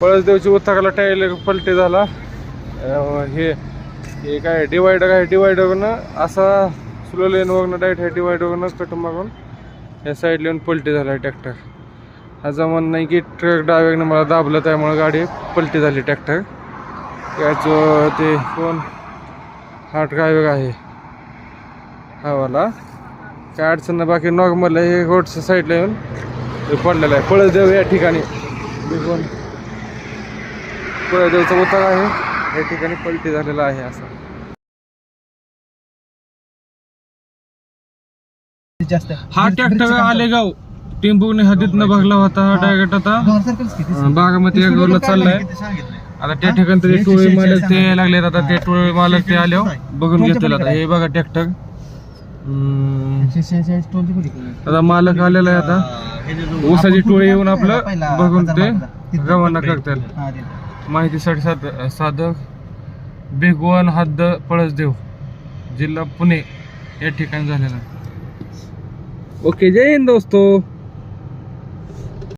पळसदेवची उत्थाकाला tyre पलटे झाला. हे हे काय डिवायडर आहे डिवायडरनं असा स्लो लेन वगनं डायरेक्ट आहे डिवायडरनं कट मागून या साईड लेन पलटी झाला ट्रॅक्टर ह्याचं म्हणणं नाही की ट्रक डाव्यानं मला दाबलं त्यामुळे गाडी पलटी झाली ट्रॅक्टर याचं ते कोण? हा ड्रायव्हर आहे. हा काय अडचण नाही बाकी नॉर्मल आहे. हे रोडच्या साईडला येऊन पडलेलं आहे. पळसदेव या ठिकाणी. हे कोण? पळसदेवचा उतार आहे. या ठिकाणी पलटी झालेला आहे असा. हा ट्रॅक्टर आलेगाव. टेंबूने हद्दीतनं बघला होता हा डायरेक्ट आता. या रोडला चाललाय. आता त्या ठिकाणी तरी टोळी मालक ते यायला लागले आता. ते टोळी मालक ते आल्यावर बघून घेतलेलं आता. हे बघा ट्रॅक्टर आता मालक आलेला आहे आता. ऊसाची टोळी येऊन आपलं बघून ते रवाना करतात माहितीसाठी साध साधक बेगवान हद्द पळसदेव जिल्हा पुणे या ठिकाणी झालेला आहे. ओके जय हिंद दोस्तो.